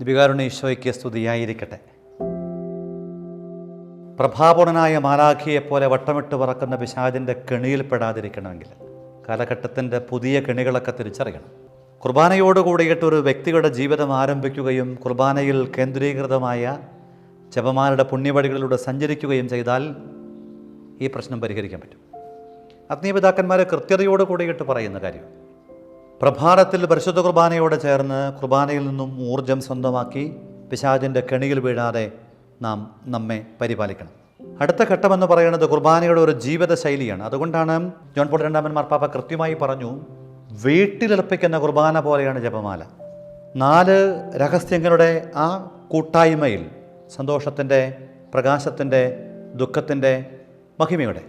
ദിപികാരുണ്യ ഈശോയ്ക്ക് സ്തുതിയായിരിക്കട്ടെ. പ്രഭാപൂർണനായ മാലാഖിയെപ്പോലെ വട്ടമിട്ട് പറക്കുന്ന പിശാചിന്റെ കെണിയിൽപ്പെടാതിരിക്കണമെങ്കിൽ കാലഘട്ടത്തിന്റെ പുതിയ കെണികളൊക്കെ തിരിച്ചറിയണം. കുർബാനയോട് കൂടിയിട്ട് ഒരു വ്യക്തിയുടെ ജീവിതം ആരംഭിക്കുകയും കുർബാനയിൽ കേന്ദ്രീകൃതമായ ജപമാരുടെ പുണ്യവഴികളിലൂടെ സഞ്ചരിക്കുകയും ചെയ്താൽ ഈ പ്രശ്നം പരിഹരിക്കാൻ പറ്റും. ആത്മീയപിതാക്കന്മാരെ കൃത്യതയോട് കൂടിയിട്ട് പറയുന്ന കാര്യം പ്രഭാതത്തിൽ പരിശുദ്ധ കുർബാനയോട് ചേർന്ന് കുർബാനയിൽ നിന്നും ഊർജം സ്വന്തമാക്കി പിശാചിന്റെ കെണിയിൽ വീഴാതെ നാം നമ്മെ പരിപാലിക്കണം. അടുത്ത ഘട്ടമെന്ന് പറയുന്നത് കുർബാനയുടെ ഒരു ജീവിത ശൈലിയാണ് അതുകൊണ്ടാണ് ജോൺ പോൾ രണ്ടാമൻ മാർപ്പാപ്പ കൃത്യമായി പറഞ്ഞു വീട്ടിലർപ്പിക്കുന്ന കുർബാന പോലെയാണ് ജപമാല. നാല് രഹസ്യങ്ങളുടെ ആ കൂട്ടായ്മയിൽ സന്തോഷത്തിന്റെ പ്രകാശത്തിന്റെ ദുഃഖത്തിന്റെ മഹിമയുടെ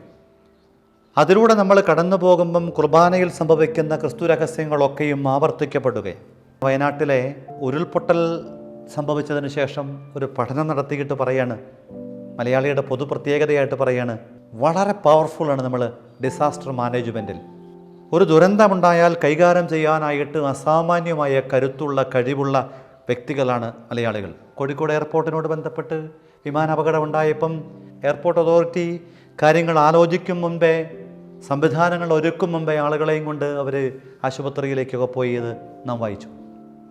അതിലൂടെ നമ്മൾ കടന്നു പോകുമ്പം കുർബാനയിൽ സംഭവിക്കുന്ന ക്രിസ്തു രഹസ്യങ്ങളൊക്കെയും ആവർത്തിക്കപ്പെടുകയും വയനാട്ടിലെ ഉരുൾപൊട്ടൽ സംഭവിച്ചതിന് ശേഷം ഒരു പഠനം നടത്തിയിട്ട് പറയാണ്. മലയാളിയുടെ പൊതു പ്രത്യേകതയായിട്ട് പറയാണ് വളരെ പവർഫുള്ളാണ് നമ്മൾ ഡിസാസ്റ്റർ മാനേജ്മെന്റിൽ ഒരു ദുരന്തമുണ്ടായാൽ കൈകാര്യം ചെയ്യാനായിട്ട് അസാമാന്യമായ കരുത്തുള്ള കഴിവുള്ള വ്യക്തികളാണ് മലയാളികൾ. കോഴിക്കോട് എയർപോർട്ടിനോട് ബന്ധപ്പെട്ട് വിമാനാപകടം ഉണ്ടായപ്പം എയർപോർട്ട് അതോറിറ്റി കാര്യങ്ങൾ ആലോചിക്കും മുമ്പേ സംവിധാനങ്ങൾ ഒരുക്കും മുമ്പേ ആളുകളെയും കൊണ്ട് അവർ ആശുപത്രിയിലേക്കൊക്കെ പോയത് നാം വായിച്ചു.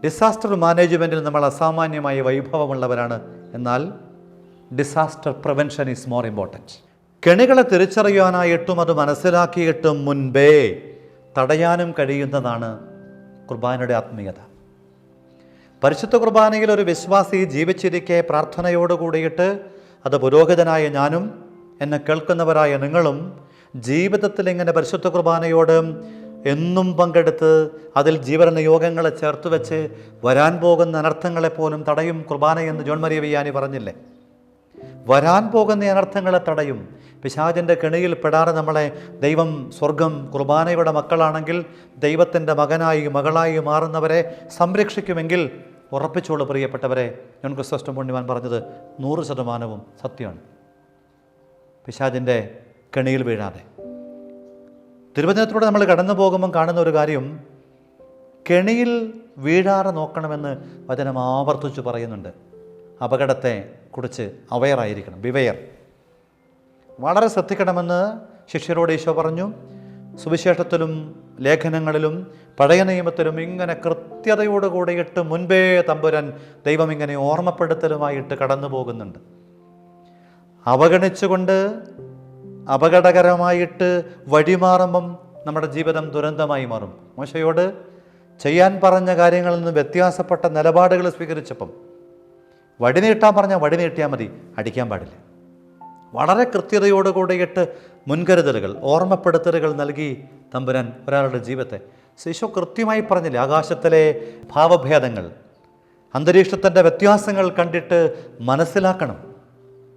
ഡിസാസ്റ്റർ മാനേജ്മെന്റിൽ നമ്മൾ അസാമാന്യമായ വൈഭവമുള്ളവരാണ്. എന്നാൽ disaster prevention is more important കെണികളെ തിരിച്ചറിയാനായിട്ടും അത് മനസ്സിലാക്കിയിട്ടും മുൻപേ തടയാനും കഴിയുന്നതാണ് കുർബാനയുടെ ആത്മീയത. പരിശുദ്ധ കുർബാനയിൽ ഒരു വിശ്വാസി ജീവിച്ചിരിക്കെ പ്രാർത്ഥനയോട് കൂടിയിട്ട് അത് പുരോഹിതനായ ഞാനും എന്നെ കേൾക്കുന്നവരായ നിങ്ങളും ജീവിതത്തിൽ ഇങ്ങനെ പരിശുദ്ധ കുർബാനയോട് എന്നും പങ്കെടുത്ത് അതിൽ ജീവരണ യോഗങ്ങളെ ചേർത്ത് വെച്ച് വരാൻ പോകുന്ന അനർത്ഥങ്ങളെപ്പോലും തടയും കുർബാന എന്ന് ജോൺ മരിയ വിയാനി പറഞ്ഞില്ലേ? വരാൻ പോകുന്ന അനർത്ഥങ്ങളെ തടയും. പിശാചിന്റെ കെണിയിൽ പെടാതെ നമ്മളെ ദൈവം സ്വർഗം കുർബാനയുടെ മക്കളാണെങ്കിൽ ദൈവത്തിന്റെ മകനായി മകളായി മാറുന്നവരെ സംരക്ഷിക്കുമെങ്കിൽ ഉറപ്പിച്ചോളൂ പ്രിയപ്പെട്ടവരെ. ഞാൻ ക്രിസ്തസ്റ്റം പുണ്യവാൻ പറഞ്ഞത് നൂറ് ശതമാനവും സത്യമാണ്. പിശാചിന്റെ കെണിയിൽ വീഴാതെ. തിരുവചനത്തിലൂടെ നമ്മൾ കടന്നു പോകുമ്പം കാണുന്ന ഒരു കാര്യം കെണിയിൽ വീഴാതെ നോക്കണമെന്ന് വചനം ആവർത്തിച്ച് പറയുന്നുണ്ട്. അപകടത്തെ കുറിച്ച് അവയറായിരിക്കണം വിവയർ വളരെ ശ്രദ്ധിക്കണമെന്ന് ശിഷ്യരോട് ഈശോ പറഞ്ഞു. സുവിശേഷത്തിലും ലേഖനങ്ങളിലും പഴയ നിയമത്തിലും ഇങ്ങനെ കൃത്യതയോട് മുൻപേ തമ്പുരൻ ദൈവം ഇങ്ങനെ ഓർമ്മപ്പെടുത്തലുമായിട്ട് കടന്നു പോകുന്നുണ്ട്. അവഗണിച്ചുകൊണ്ട് അപകടകരമായിട്ട് വഴിമാറുമ്പം നമ്മുടെ ജീവിതം ദുരന്തമായി മാറും. മോശയോട് ചെയ്യാൻ പറഞ്ഞ കാര്യങ്ങളിൽ നിന്ന് വ്യത്യാസപ്പെട്ട നിലപാടുകൾ സ്വീകരിച്ചപ്പം വടി നീട്ടാൻ പറഞ്ഞാൽ വടി നീട്ടിയാൽ മതി അടിക്കാൻ പാടില്ല. വളരെ കൃത്യതയോട് കൂടിയിട്ട് മുൻകരുതലുകൾ ഓർമ്മപ്പെടുത്തലുകൾ നൽകി തമ്പുരാൻ ഒരാളുടെ ജീവിതത്തെ. ശിശു കൃത്യമായി പറഞ്ഞില്ലേ ആകാശത്തിലെ ഭാവഭേദങ്ങൾ അന്തരീക്ഷത്തിന്റെ വ്യത്യാസങ്ങൾ കണ്ടിട്ട് മനസ്സിലാക്കണം.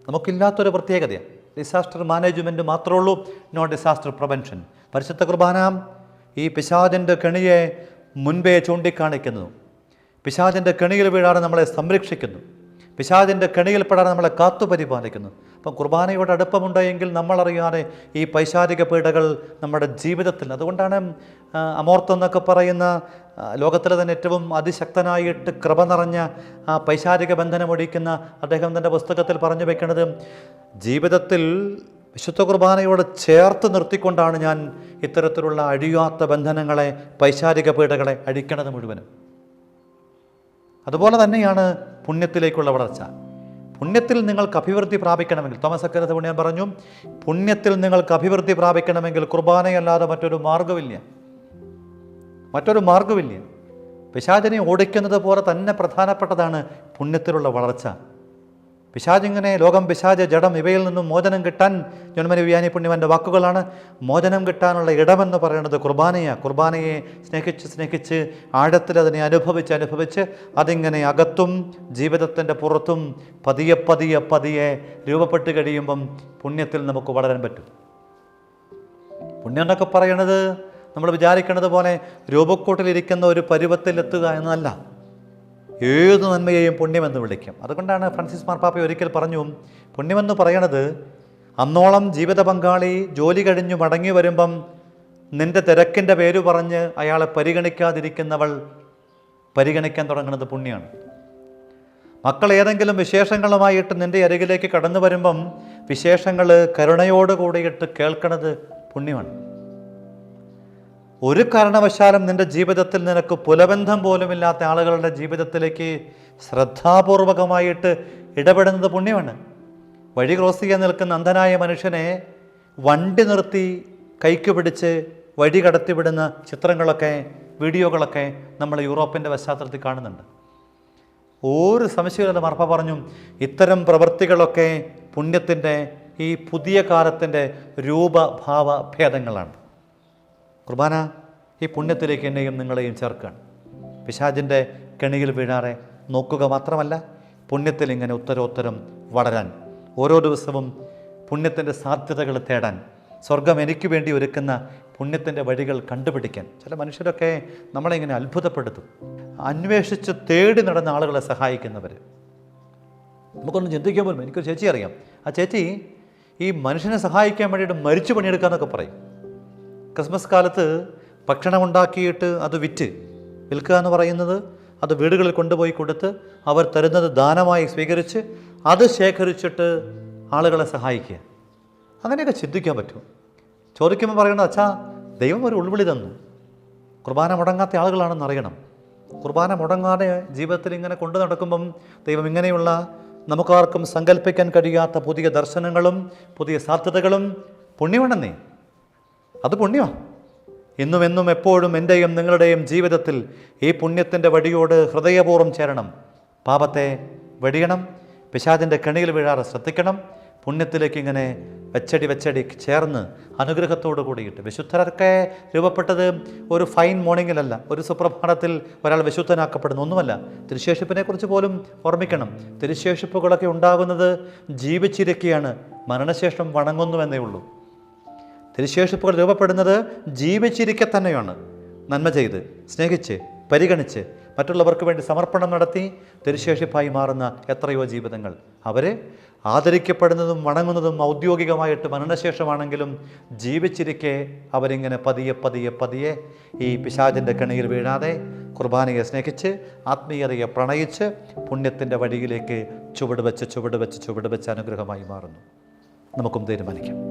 നമുക്കില്ലാത്തൊരു പ്രത്യേകതയാണ് ഡിസാസ്റ്റർ മാനേജ്മെന്റ് മാത്രമേ ഉള്ളൂ നോ ഡിസാസ്റ്റർ പ്രിവെൻഷൻ. പരിശുദ്ധ കുർബാന ഈ പിശാചിന്റെ കെണിയെ മുൻപേ ചൂണ്ടിക്കാണിക്കുന്നു. പിശാചിന്റെ കെണിയിൽ വീഴാതെ നമ്മളെ സംരക്ഷിക്കുന്നു. പിശാചിന്റെ കെണിയിൽപ്പെടാതെ നമ്മളെ കാത്തു പരിപാലിക്കുന്നു അപ്പം കുർബാനയോട് അടുപ്പമുണ്ടെങ്കിൽ നമ്മളറിയാതെ ഈ പൈശാരിക പീഡകൾ നമ്മുടെ ജീവിതത്തിൽ അതുകൊണ്ടാണ് അമോർത്തം എന്നൊക്കെ പറയുന്ന ലോകത്തിലെ തന്നെ ഏറ്റവും അതിശക്തനായിട്ട് കൃപ നിറഞ്ഞ ആ പൈശാചിക ബന്ധനമൊടിക്കുന്ന അദ്ദേഹം തന്റെ പുസ്തകത്തിൽ പറഞ്ഞു വെക്കുന്നത് ജീവിതത്തിൽ വിശുദ്ധ കുർബാനയോട് ചേർത്ത് നിർത്തിക്കൊണ്ടാണ് ഞാൻ ഇത്തരത്തിലുള്ള അഴിയാത്ത ബന്ധനങ്ങളെ പൈശാരിക പീഡകളെ അഴിക്കണത് മുഴുവനും. അതുപോലെ തന്നെയാണ് പുണ്യത്തിലേക്കുള്ള വളർച്ച. പുണ്യത്തിൽ നിങ്ങൾക്ക് അഭിവൃദ്ധി പ്രാപിക്കണമെങ്കിൽ തോമസ് അക്കരത്ത് പുണ്യം പറഞ്ഞു പുണ്യത്തിൽ നിങ്ങൾക്ക് അഭിവൃദ്ധി പ്രാപിക്കണമെങ്കിൽ കുർബാനയല്ലാതെ മറ്റൊരു മാർഗമില്ല മറ്റൊരു മാർഗമില്ല പിശാചനെ ഓടിക്കുന്നത് പോലെ തന്നെ പ്രധാനപ്പെട്ടതാണ് പുണ്യത്തിലുള്ള വളർച്ച. പിശാചിങ്ങനെ ലോകം പിശാച ജഡം ഇവയിൽ നിന്നും മോചനം കിട്ടാൻ ജന്മനി വ്യാനി പുണ്യവന്റെ വാക്കുകളാണ്. മോചനം കിട്ടാനുള്ള ഇടമെന്ന് പറയുന്നത് കുർബാനയാണ് കുർബാനയെ സ്നേഹിച്ച് സ്നേഹിച്ച് ആഴത്തിൽ അതിനെ അനുഭവിച്ച് അനുഭവിച്ച് അതിങ്ങനെ അകത്തും ജീവിതത്തിന്റെ പുറത്തും പതിയെ പതിയെ പതിയെ രൂപപ്പെട്ട് കഴിയുമ്പം പുണ്യത്തിൽ നമുക്ക് വളരാൻ പറ്റും. പുണ്യം എന്നൊക്കെ പറയണത് നമ്മൾ വിചാരിക്കുന്നത് പോലെ രൂപക്കൂട്ടിലിരിക്കുന്ന ഒരു പരുവത്തിലെത്തുക എന്നല്ല. ഏത് നന്മയെയും പുണ്യമെന്ന് വിളിക്കും. അതുകൊണ്ടാണ് ഫ്രാൻസിസ് മാർപ്പാപ്പ ഒരിക്കൽ പറഞ്ഞു പുണ്യമെന്ന് പറയണത് അന്നോളം ജീവിത പങ്കാളി ജോലി കഴിഞ്ഞു മടങ്ങി വരുമ്പം നിന്റെ തിരക്കിന്റെ പേര് പറഞ്ഞ് അയാളെ പരിഗണിക്കാതിരിക്കുന്നവൾ പരിഗണിക്കാൻ തുടങ്ങുന്നത് പുണ്യമാണ് മക്കൾ ഏതെങ്കിലും വിശേഷങ്ങളുമായിട്ട് നിന്റെ അരികിലേക്ക് കടന്നു വരുമ്പം വിശേഷങ്ങൾ കരുണയോട് കൂടിയിട്ട് കേൾക്കണത് പുണ്യമാണ്. ഒരു കാരണവശാലും നിന്റെ ജീവിതത്തിൽ നിനക്ക് പുലബന്ധം പോലുമില്ലാത്ത ആളുകളുടെ ജീവിതത്തിലേക്ക് ശ്രദ്ധാപൂർവകമായിട്ട് ഇടപെടുന്നത് പുണ്യമാണ്. വഴി ക്രോസ് ചെയ്യാൻ നിൽക്കുന്ന അന്ധനായ മനുഷ്യനെ വണ്ടി നിർത്തി കൈക്ക് പിടിച്ച് വഴി കടത്തിവിടുന്ന ചിത്രങ്ങളൊക്കെ വീഡിയോകളൊക്കെ നമ്മൾ യൂറോപ്പിന്റെ പശ്ചാത്തലത്തിൽ കാണുന്നുണ്ട്. ഒരു സംശയമില്ലാതെ മർപ്പ പറഞ്ഞു ഇത്തരം പ്രവൃത്തികളൊക്കെ പുണ്യത്തിന്റെ ഈ പുതിയ കാലത്തിന്റെ രൂപഭാവ ഭേദങ്ങളാണ് കുർബാന ഈ പുണ്യത്തിലേക്ക് എന്നെയും നിങ്ങളെയും ചേർക്കുകയാണ് പിശാജിന്റെ കെണിയിൽ വീഴാറെ നോക്കുക മാത്രമല്ല പുണ്യത്തിൽ ഇങ്ങനെ ഉത്തരോത്തരം വളരാൻ ഓരോ ദിവസവും പുണ്യത്തിന്റെ സാധ്യതകൾ തേടാൻ സ്വർഗം എനിക്ക് വേണ്ടി ഒരുക്കുന്ന പുണ്യത്തിന്റെ വഴികൾ കണ്ടുപിടിക്കാൻ. ചില മനുഷ്യരൊക്കെ നമ്മളെ ഇങ്ങനെ അത്ഭുതപ്പെടുത്തും. അന്വേഷിച്ച് തേടി നടന്ന ആളുകളെ സഹായിക്കുന്നവർ നമുക്കൊന്ന് ചിന്തിക്കാൻ പോലും എനിക്കൊരു ചേച്ചി അറിയാം. ആ ചേച്ചി ഈ മനുഷ്യനെ സഹായിക്കാൻ വേണ്ടിയിട്ട് മരിച്ചു പണിയെടുക്കാന്നൊക്കെ പറയും. ക്രിസ്മസ് കാലത്ത് ഭക്ഷണം ഉണ്ടാക്കിയിട്ട് അത് വിറ്റ് വിൽക്കുക എന്ന് പറയുന്നത് അത് വീടുകളിൽ കൊണ്ടുപോയി കൊടുത്ത് അവർ തരുന്നത് ദാനമായി സ്വീകരിച്ച് അത് ശേഖരിച്ചിട്ട് ആളുകളെ സഹായിക്കുക. അങ്ങനെയൊക്കെ ചിന്തിക്കാൻ പറ്റും. ചോദിക്കുമ്പോൾ പറയണത് അച്ഛാ ദൈവം ഒരു ഉൾവിളി തന്നു. കുർബാന മുടങ്ങാത്ത ആളുകളാണെന്ന് അറിയണം. കുർബാന മുടങ്ങാതെ ജീവിതത്തിൽ ഇങ്ങനെ കൊണ്ടു നടക്കുമ്പം ദൈവം ഇങ്ങനെയുള്ള നമുക്കാർക്കും സങ്കല്പിക്കാൻ കഴിയാത്ത പുതിയ ദർശനങ്ങളും പുതിയ സാധ്യതകളും പുണ്യമാണെന്നേ. അത് പുണ്യമാണ് ഇന്നും എന്നും എപ്പോഴും എന്റെയും നിങ്ങളുടെയും ജീവിതത്തിൽ ഈ പുണ്യത്തിന്റെ വടിയോട് ഹൃദയപൂർവം ചേരണം. പാപത്തെ വെടിയണം പിശാദിന്റെ കെണിയിൽ വീഴാറ് ശ്രദ്ധിക്കണം പുണ്യത്തിലേക്ക് ഇങ്ങനെ വെച്ചടി വെച്ചടി ചേർന്ന് അനുഗ്രഹത്തോട് കൂടിയിട്ട്. വിശുദ്ധരൊക്കെ രൂപപ്പെട്ടത് ഒരു ഫൈൻ മോർണിംഗിലല്ല ഒരു സുപ്രഭാതത്തിൽ ഒരാൾ വിശുദ്ധനാക്കപ്പെടുന്ന ഒന്നുമല്ല. തിരുശേഷിപ്പിനെ കുറിച്ച് പോലും ഓർമ്മിക്കണം. തിരുശേഷിപ്പുകളൊക്കെ ഉണ്ടാകുന്നത് ജീവിച്ചിരിക്കുകയാണ് മരണശേഷം വണങ്ങുന്നുവെന്നേ ഉള്ളൂ. തിരുശേഷിപ്പുകൾ രൂപപ്പെടുന്നത് ജീവിച്ചിരിക്കെ തന്നെയാണ്. നന്മ ചെയ്ത് സ്നേഹിച്ച് പരിഗണിച്ച് മറ്റുള്ളവർക്ക് വേണ്ടി സമർപ്പണം നടത്തി തിരുശേഷിപ്പായി മാറുന്ന എത്രയോ ജീവിതങ്ങൾ. അവരെ ആദരിക്കപ്പെടുന്നതും വണങ്ങുന്നതും ഔദ്യോഗികമായിട്ട് മരണശേഷമാണെങ്കിലും ജീവിച്ചിരിക്കെ അവരിങ്ങനെ പതിയെ പതിയെ പതിയെ ഈ പിശാചിന്റെ കെണിയിൽ വീഴാതെ കുർബാനയെ സ്നേഹിച്ച് ആത്മീയതയെ പ്രണയിച്ച് പുണ്യത്തിന്റെ വഴിയിലേക്ക് ചുവട് വെച്ച് ചുവട് വെച്ച് ചുവട് വെച്ച് അനുഗ്രഹമായി മാറുന്നു. നമുക്കും തീരുമാനിക്കാം.